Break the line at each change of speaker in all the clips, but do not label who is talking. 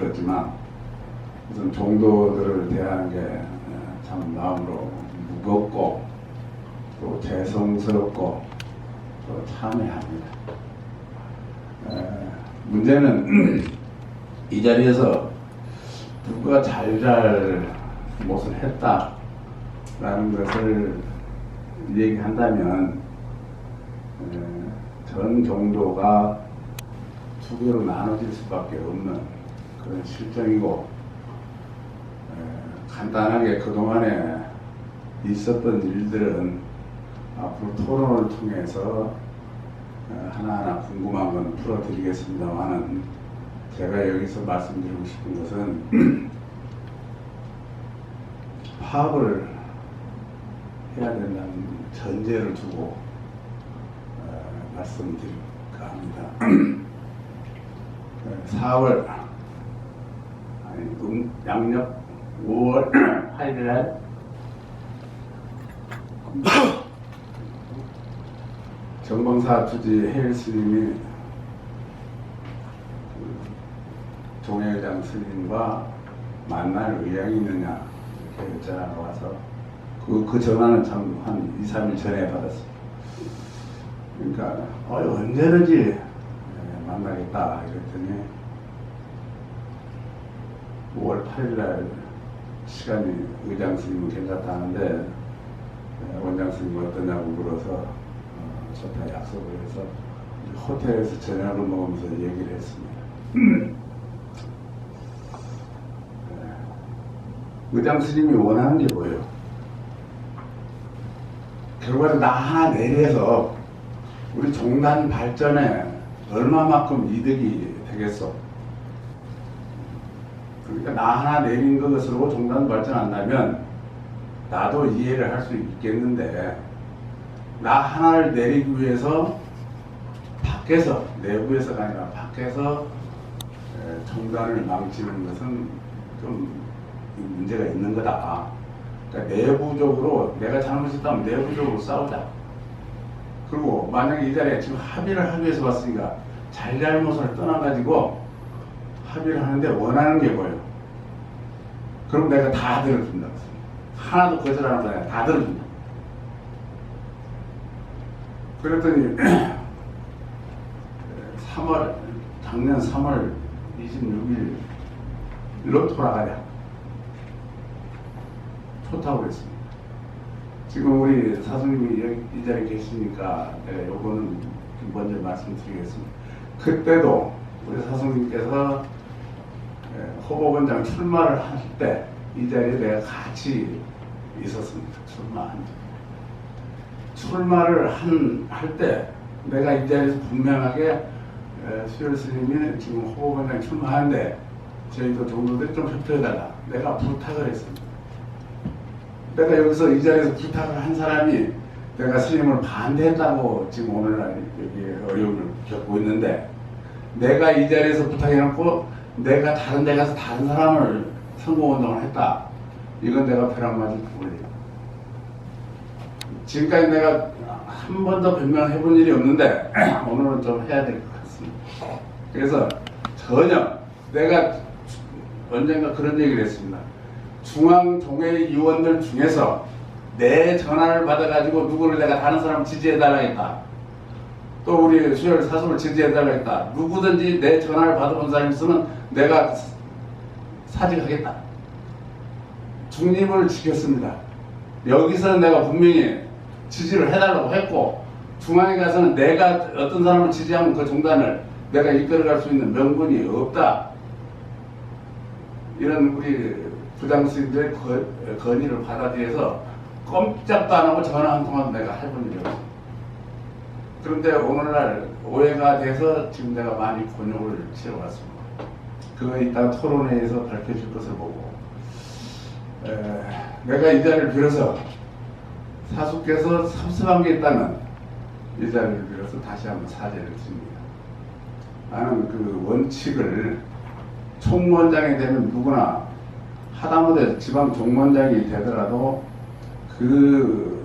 들었지만 우선 종도들을 대하는 게 참 마음으로 무겁고 또 죄송스럽고 또 참회합니다. 에, 문제는 이 자리에서 누가 잘잘 무엇을 했다라는 것을 얘기한다면 에, 전 종도가 두 개로 나눠질 수밖에 없는 그런 실정이고 에, 간단하게 그동안에 있었던 일들은 앞으로 토론을 통해서 에, 하나하나 궁금한 건 풀어드리겠습니다만은 제가 여기서 말씀드리고 싶은 것은 파업을 해야 된다는 전제를 두고 어, 말씀드릴까 합니다. 4월 아니 음, 양력 5월 8일 날 정방사 주지 해일 스님이 그 종회장 스님과 만날 의향이 있느냐 이렇게 전화가 와서 그, 그 전화는 참 한 2, 3일 전에 받았어요. 그러니까 어, 언제든지 예, 만나겠다 이랬더니 5월 8일 날 시간이 의장 스님은 괜찮다는데 예, 원장 스님은 어떠냐고 물어서 어, 좋다 약속을 해서 호텔에서 저녁을 먹으면서 얘기를 했습니다. 예, 의장 스님이 원하는 게 뭐예요? 결과로 나 하나 내려서 우리 종단 발전에 얼마만큼 이득이 되겠어? 그러니까 나 하나 내린 것으로 종단 발전한다면 나도 이해를 할 수 있겠는데 나 하나를 내리기 위해서 밖에서 내부에서가 아니라 밖에서 에, 종단을 망치는 것은 좀 문제가 있는 거다. 그러니까 내부적으로 내가 잘못했다면 내부적으로 싸우자. 그리고 만약에 이 자리에 지금 합의를 하기 위해서 왔으니까 잘잘못을 떠나가지고 합의를 하는데 원하는 게 뭐예요? 그럼 내가 다 들어준다. 하나도 거절하는 거 아니라 다 들어준다. 그랬더니 3월 작년 3월 26일로 돌아가자. 좋다고 했습니다. 지금 우리 사수님이 이 자리에 계시니까 내가 요거는 좀 먼저 말씀드리겠습니다. 그때도 우리 사수님께서 예, 호보원장 출마를 할 때 이 자리에 내가 같이 있었습니다. 출마한 적. 출마를 한, 할 때 내가 이 자리에서 분명하게 에, 수열 스님이 지금 호보원장 출마하는데 저희도 종로들 좀 협조해달라. 내가 부탁을 했습니다. 내가 여기서 이 자리에서 부탁을 한 사람이 내가 스님을 반대했다고 지금 오늘날 여기 어려움을 겪고 있는데 내가 이 자리에서 부탁해놓고 내가 다른 데 가서 다른 사람을 선거운동을 했다. 이건 내가 벼락 맞을 부분이에요. 지금까지 내가 한 번도 변명을 해본 일이 없는데 오늘은 좀 해야 될 것 같습니다. 그래서 전혀 내가 언젠가 그런 얘기를 했습니다. 중앙동회 의원들 중에서 내 전화를 받아가지고 누구를 내가 다른 사람 지지해달라 했다. 또 우리 수혈 사수를 지지해달라 했다. 누구든지 내 전화를 받아본 사람이 있으면 내가 사직하겠다. 중립을 지켰습니다. 여기서 내가 분명히 지지를 해달라고 했고 중앙에 가서는 내가 어떤 사람을 지지하면 그 종단을 내가 이끌어갈 수 있는 명분이 없다. 이런 우리 부장스님들의 거- 건의를 받아들여서 꼼짝도 안 하고 전화 한 통화도 내가 해본 일이 없어. 그런데 오늘날 오해가 돼서 지금 내가 많이 곤욕을 치러왔습니다. 그거 이따 토론회에서 밝혀질 것을 보고 에, 내가 이 자리를 빌어서 사수께서 섭섭한 게 있다면 이 자리를 빌어서 다시 한번 사죄를 드립니다. 나는 그 원칙을 총무원장이 되면 누구나 하다못해 지방 종무원장이 되더라도 그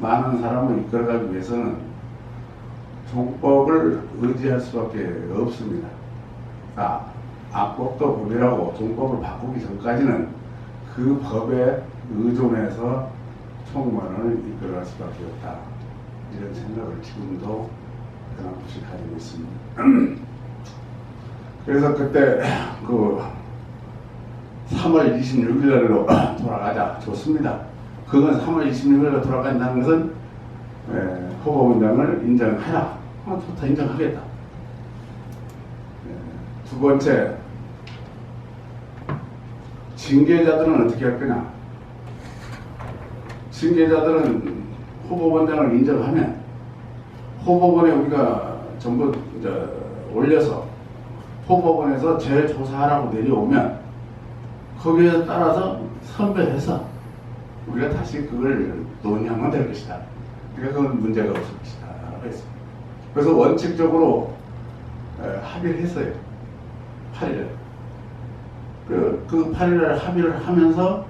많은 사람을 이끌어가기 위해서는 종법을 의지할 수밖에 없습니다. 아, 악법도 법이라고 종법을 바꾸기 전까지는 그 법에 의존해서 총무원을 이끌어갈 수밖에 없다. 이런 생각을 지금도 변함없이 가지고 있습니다. 그래서 그때 그 3월 26일 날로 돌아가자 좋습니다. 그건 3월 26일 날 돌아간다는 것은 에, 후보원장을 인정해라. 아, 좋다 인정하겠다. 에, 두 번째 징계자들은 어떻게 할 거냐? 징계자들은 후보원장을 인정하면 후보본에 우리가 전부 이제 올려서 후보본에서 재조사하라고 내려오면 거기에 따라서 선별해서 우리가 다시 그걸 논의하면 될 것이다. 그러니까 그건 문제가 없을 것이다. 라고 했습니다. 그래서 원칙적으로 에, 합의를 했어요. 8일. 그, 그 8일날 합의를 하면서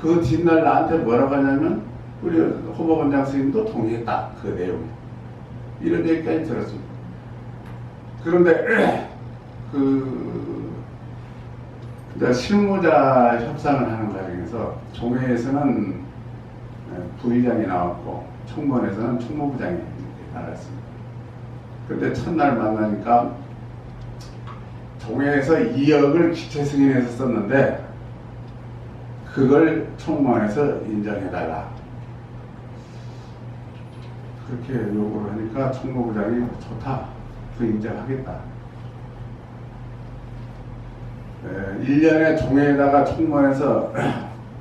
그 뒷날 나한테 뭐라고 하냐면 우리 후보원장 선생님도 동의했다. 그 내용에. 이런 얘기까지 들었습니다. 그런데 그 이제 실무자 협상을 하는 과정에서 종회에서는 부의장이 나왔고 총무원에서는 총무부장이 이렇게 나갔습니다. 그런데 첫날 만나니까 종회에서 2억을 기체 승인해서 썼는데 그걸 총무원에서 인정해달라. 그렇게 요구를 하니까 총무부장이 좋다. 그 인정하겠다. 에, 1년에 종회에다가 총무원에서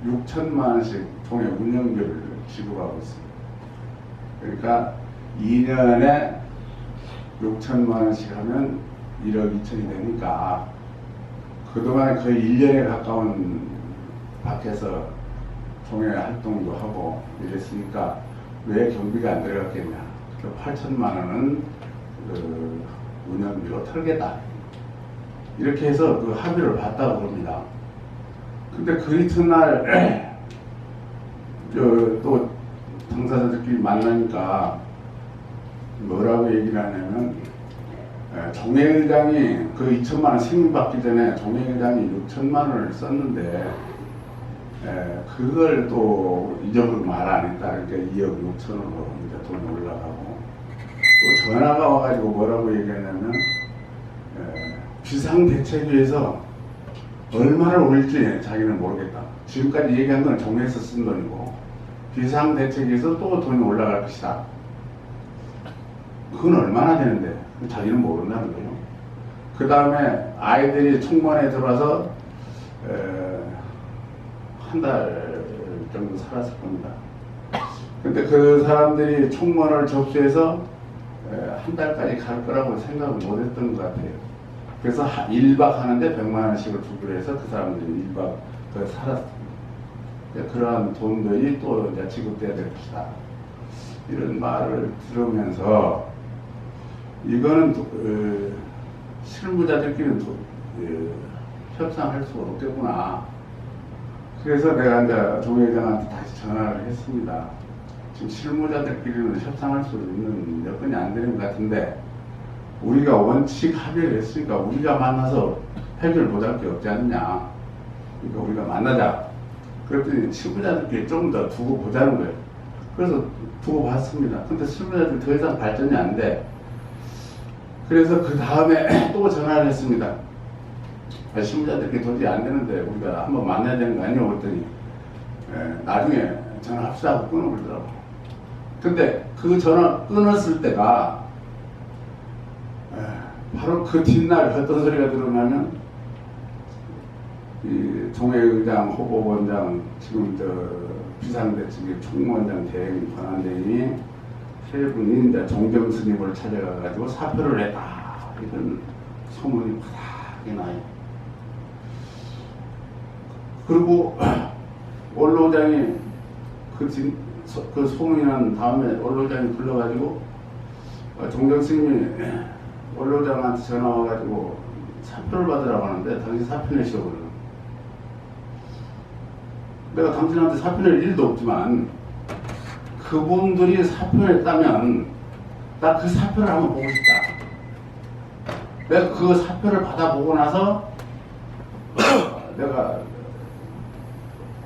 6천만 원씩 종회 운영비를 지급하고 있습니다. 그러니까 2년에 6천만 원씩 하면 1억 2천이 되니까 그동안 거의 1년에 가까운 밖에서 종회 활동도 하고 이랬으니까 왜 경비가 안 들어갔겠냐. 그 8천만 원은 그 운영비로 털겠다. 이렇게 해서 그 합의를 봤다고 그럽니다. 근데 그 이튿날 저또 당사자들끼리 만나니까 뭐라고 얘기를 하냐면 에, 종회의장이 그 2천만 원 승인받기 전에 종회의장이 6천만 원을 썼는데 에, 그걸 또 잊어버리고 말안 했다. 그러니까 2억 6천으로 이제 돈이 올라가고 또 전화가 와가지고 뭐라고 얘기하냐면 에, 비상대책위에서 얼마를 올릴지 자기는 모르겠다. 지금까지 얘기한 건 종회에서 쓴 돈이고 비상대책위에서 또 돈이 올라갈 것이다. 그건 얼마나 되는데 자기는 모른다는 거예요. 그 다음에 아이들이 총무원에 들어와서 한 달 정도 살았을 겁니다. 근데 그 사람들이 총무원을 접수해서 에, 한 달까지 갈 거라고 생각을 못 했던 것 같아요. 그래서 1박 하는데 100만 원씩을 주기로 해서 그 사람들이 1박 그 살았습니다. 그러한 돈들이 또 이제 지급돼야 될 것이다. 이런 말을 들으면서 이거는 도, 어, 실무자들끼리는 도, 어, 협상할 수가 없겠구나. 그래서 내가 이제 조 회장한테 다시 전화를 했습니다. 지금 실무자들끼리는 협상할 수 있는 여건이 안 되는 것 같은데 우리가 원칙 합의를 했으니까 우리가 만나서 해결 못할 게 없지 않느냐. 그러니까 우리가 만나자. 그랬더니 실무자들끼리 조금 더 두고 보자는 거예요. 그래서 두고 봤습니다. 근데 실무자들이 더 이상 발전이 안 돼. 그래서 그 다음에 또 전화를 했습니다. 아, 실무자들끼리 도저히 안 되는데 우리가 한번 만나야 되는 거 아니냐고 그랬더니 에, 나중에 전화합시다 하고 끊어버리더라고. 근데 그 전화 끊었을 때가 에, 바로 그 뒷날 어떤 소리가 들어오냐면 이 종회의장, 후보원장, 지금 저 비상대책위 총무원장 대행 권한대행이 세 분이 이제 종경 스님을 찾아가가지고 사표를 냈다. 이런 소문이 바닥이 나요. 그리고 원로장이 그, 진, 소, 그 소문이 난 다음에 원로장이 불러가지고 어, 종경 스님이 원로장한테 전화 와가지고 사표를 받으라고 하는데 당신 사표 내시오 그러는 내가 당신한테 사표 낼 일도 없지만 그분들이 사표 냈다면 나 그 사표를 한번 보고 싶다. 내가 그 사표를 받아보고 나서 어, 내가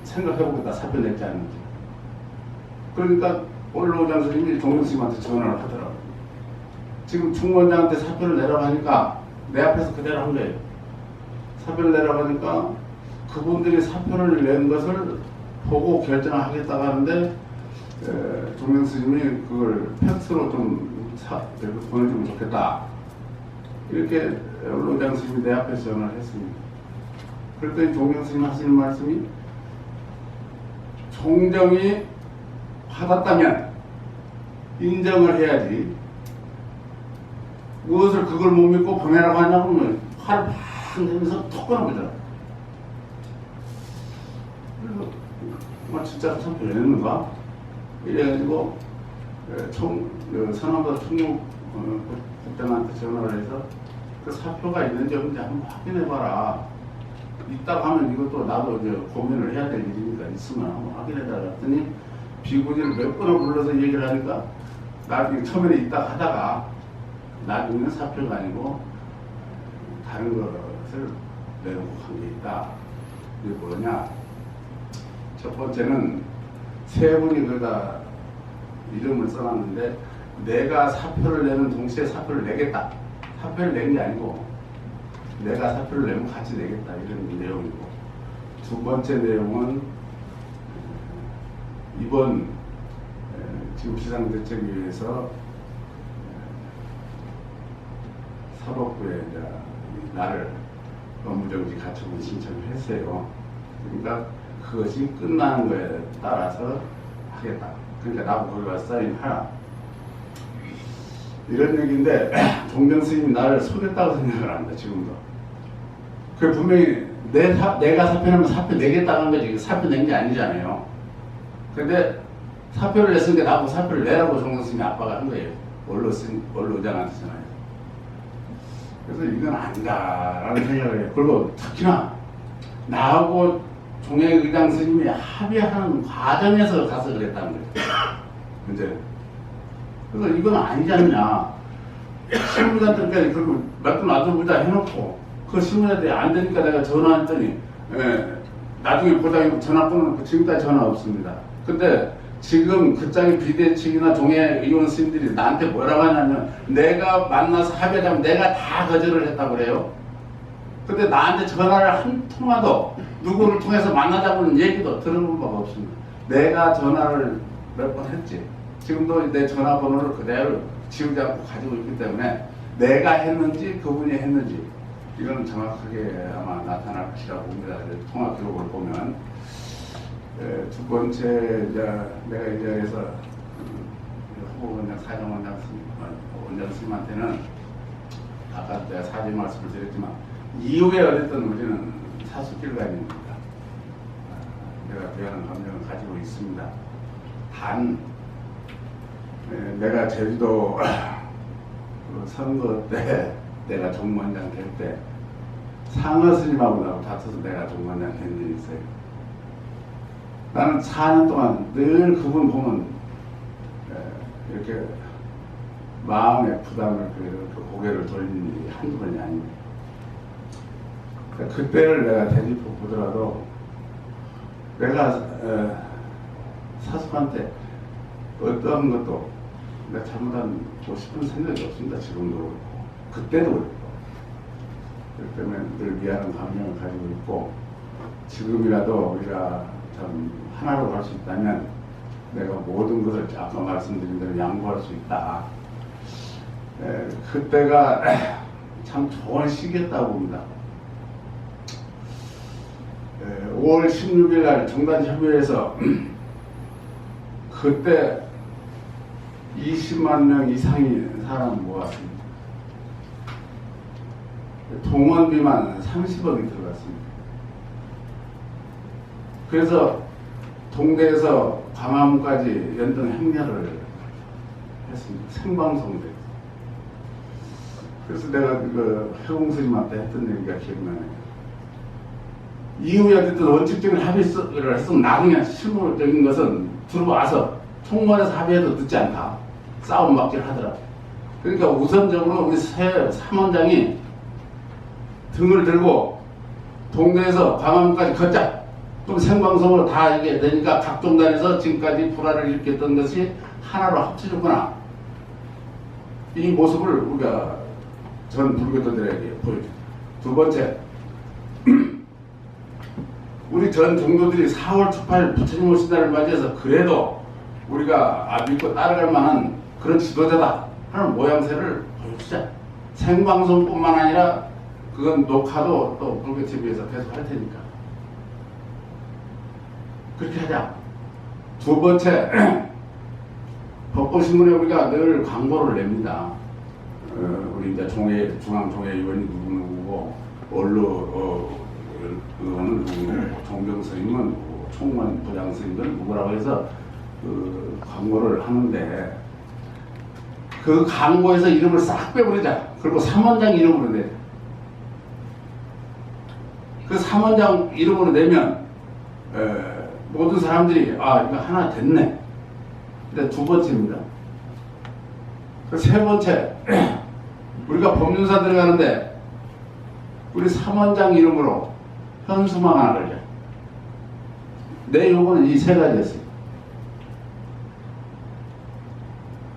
생각해보겠다 사표 냈지 않는지. 그러니까 원로장 선생님이 동영스님한테 전화를 하더라고요. 지금 중원장한테 사표를 내라고 하니까 내 앞에서 그대로 한 거예요. 사표를 내라고 하니까 그분들이 사표를 낸 것을 보고 결정하겠다고 하는데 에, 종영 스님이 그걸 팩스로 좀 사, 이렇게 보내주면 좋겠다. 이렇게 원로장 스님이 내 앞에서 전화를 했습니다. 그랬더니 종영 스님 하시는 말씀이 종정이 받았다면 인정을 해야지 무엇을 그걸 못 믿고 보내라고 하냐고 하면 화를 팍 내면서 톡 끊어보더라 그래서 뭐 진짜 참 되는가 이래가지고 에, 총그 선원과 총무 어, 국장한테 전화를 해서 그 사표가 있는지 없는지 한번 확인해봐라 있다고 하면 이것도 나도 이제 고민을 해야 될 일이니까 있으면 한번 확인해달라 했더니 비구니를 몇 번을 불러서 얘기를 하니까 나중에 처음에는 있다 하다가 나중에는 사표가 아니고 다른 것을 내놓고 한 게 있다. 이게 뭐냐? 첫 번째는 세 분이 그다 이름을 써놨는데 내가 사표를 내는 동시에 사표를 내겠다. 사표를 낸 게 아니고 내가 사표를 내면 같이 내겠다 이런 내용이고 두 번째 내용은 이번 비상대책위에서 에, 사법부에 나를 업무정지 가처분 신청을 했어요. 그러니까 그것이 끝나는 거에 따라서 하겠다. 그러니까 나보고 거기 가서 사인하라. 이런 얘기인데 동정 스님이 나를 속였다고 생각을 합니다. 지금도. 그 분명히 내 사, 내가 사표 내면 사표 내겠다고 한 거지 사표 낸 게 아니잖아요. 근데 사표를 냈으니까 나보고 사표를 내라고 정선생님이 아빠가 한 거예요. 원로 쓴 원로 의장한테 전화해서. 그래서 이건 아니다라는 생각을 해요. 그리고 특히나 나하고 종회의장 스님이 합의하는 과정에서 가서 그랬다는 거예요. 문제. 그래서 이건 아니지 않냐. 실무자들까지 그리고 몇분 놔둬보자 해놓고 그 실무자들이 안 되니까 내가 전화했더니 예, 나중에 보다 전화번호는 지금까지 전화 없습니다. 근데 지금 그장의 비대칭이나 종회 의원 스님들이 나한테 뭐라고 하냐면 내가 만나서 합의하자면 내가 다 거절을 했다고 그래요. 근데 나한테 전화를 한 통화도 누구를 통해서 만나자고는 얘기도 들어본 바가 없습니다. 내가 전화를 몇 번 했지. 지금도 내 전화번호를 그대로 지우지 않고 가지고 있기 때문에 내가 했는지 그분이 했는지 이건 정확하게 아마 나타날 것이라고 봅니다. 그 통화 기록을 보면 에, 두 번째 이제 내가 이 자리에서 음, 후보 원장 사정 원장 스님, 어, 원장 스님한테는 아까 내가 사지 말씀을 드렸지만 이후에 어쨌든 우리는 사수길간입니다. 아, 내가 대하는 감정을 가지고 있습니다. 단 에, 내가 제주도 그 선거 때 내가 정무원장 될 때 상어 스님하고 나하고 다퉈서 내가 정무원장 된 적이 있어요. 나는 4년 동안 늘 그분 보면 에, 이렇게 마음의 부담을 그 고개를 돌리는 일이 한두 번이 아닙니다. 그러니까 그때를 내가 되짚어 보더라도 내가 에, 사수한테 어떠한 것도 내가 잘못하고 싶은 생각이 없습니다. 지금도 그렇고 그때도 그렇고 그렇기 때문에 늘 미안한 감정을 가지고 있고 지금이라도 우리가 참 하나로 갈 수 있다면 내가 모든 것을 아까 말씀드린 대로 양보할 수 있다. 에, 그때가 참 좋은 시기였다고 봅니다. 에, 5월 16일 날 정단협의회에서 그때 20만 명 이상의 사람 모았습니다. 동원비만 30억이 들어갔습니다. 그래서 동대에서 광화문까지 연등 행렬을 했습니다. 생방송대. 그래서 내가 그 해공스님한테 했던 얘기가 기억나네요. 이후에 어쨌든 원칙적인 합의를 했으면 나중에 실무적인 것은 들어와서 총무원에서 합의해도 늦지 않다. 싸움 막기를 하더라. 그러니까 우선적으로 우리 새 사원장이 등을 들고 동네에서 광화문까지 걷자. 또 생방송으로 다 이게 되니까 각 종 단에서 지금까지 불화를 일으켰던 것이 하나로 합쳐졌구나. 이 모습을 우리가 전 불교도들에게 보여줍니다. 두 번째, 우리 전 종도들이 4월 초팔 부처님 오신 날을 맞이해서 그래도 우리가 아, 믿고 따라갈 만한 그런 지도자다 하는 모양새를 보여주자. 생방송뿐만 아니라 그건 녹화도 또 불교 TV에서 계속 할 테니까. 그렇게 하자. 두 번째, 법보신문에 우리가 늘 광고를 냅니다. 어, 우리 이제 종회, 중앙종회위원이 누구누구고, 원로, 어, 의원은 누구누구, 종병스님은 누구, 총무원 부장스님은 누구라고 해서 그 광고를 하는데, 그 광고에서 이름을 싹 빼버리자. 그리고 삼원장 이름으로 내. 그 삼원장 이름으로 내면, 에, 모든 사람들이 아 이거 하나 됐네. 근데 두 번째입니다. 그 세 번째 우리가 법륜사 들어가는데 우리 삼원장 이름으로 현수막 하나 걸자. 내 요구는 이 세 가지였어요.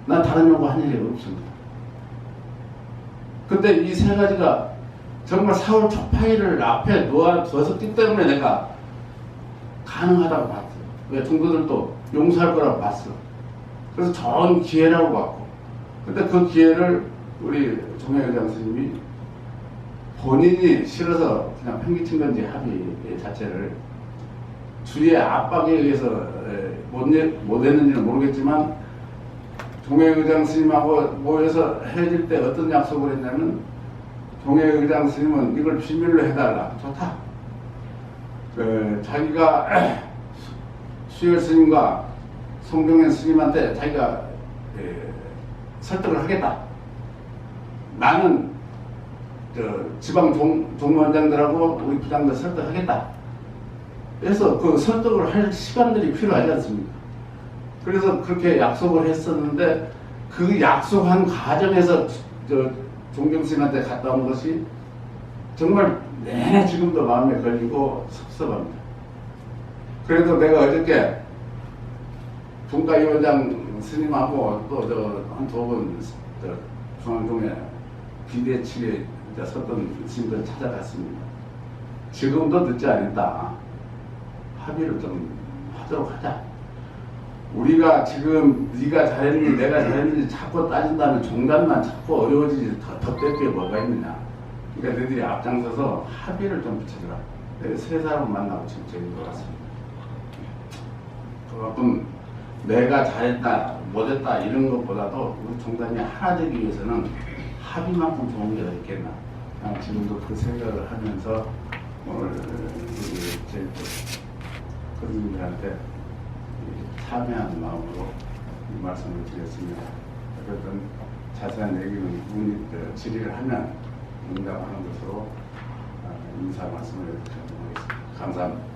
난 다른 요구 한 일이 없습니다. 근데 이 세 가지가 정말 4월 초파일을 앞에 놓아두었기 때문에 내가 가능하다고 봤어요. 왜 종도들도 용서할 거라고 봤어. 그래서 좋은 기회라고 봤고. 근데 그 기회를 우리 종회의장 스님이 본인이 싫어서 그냥 팽개친 건지 합의 자체를 주위의 압박에 의해서 에, 못, 내- 못 했는지는 모르겠지만 종회의장 스님하고 모여서 헤어질 때 어떤 약속을 했냐면 종회의장 스님은 이걸 비밀로 해달라. 좋다. 그 자기가 수열 스님과 송정현 스님한테 자기가 에, 설득을 하겠다. 나는 저 지방 종, 종무원장들하고 우리 부장들 설득하겠다. 그래서 그 설득을 할 시간들이 필요하지 않습니까? 그래서 그렇게 약속을 했었는데 그 약속한 과정에서 저 종경 스님한테 갔다 온 것이 정말 내내 지금도 마음에 걸리고 섭섭합니다. 그래도 내가 어저께 분과위원장 스님하고 또 저 한두번 중앙동에 비대치에 섰던 스님들 찾아갔습니다. 지금도 늦지 않았다. 합의를 좀 하도록 하자. 우리가 지금 네가 잘했는지 내가 잘했는지 자꾸 따진다면 종단만 자꾸 어려워지지 더, 더 뺄게 뭐가 있느냐. 그러니까 너희들이 앞장서서 합의를 좀 붙여주라. 내가 세 사람 만나고 지금 저기 들어갔습니다. 그만큼 내가 잘했다, 못했다 이런 것보다도 우리 종단이 하나 되기 위해서는 합의만큼 좋은 게 어디 있겠나. 난 지금도 그 생각을 하면서 오늘 저희 교수님들한테 참여하는 마음으로 이 말씀을 드렸습니다. 어떤 자세한 얘기는 문의 그 질의를 하면 응답하는 것으로 아, 인사 말씀을 드리도록 하겠습니다. 감사합니다.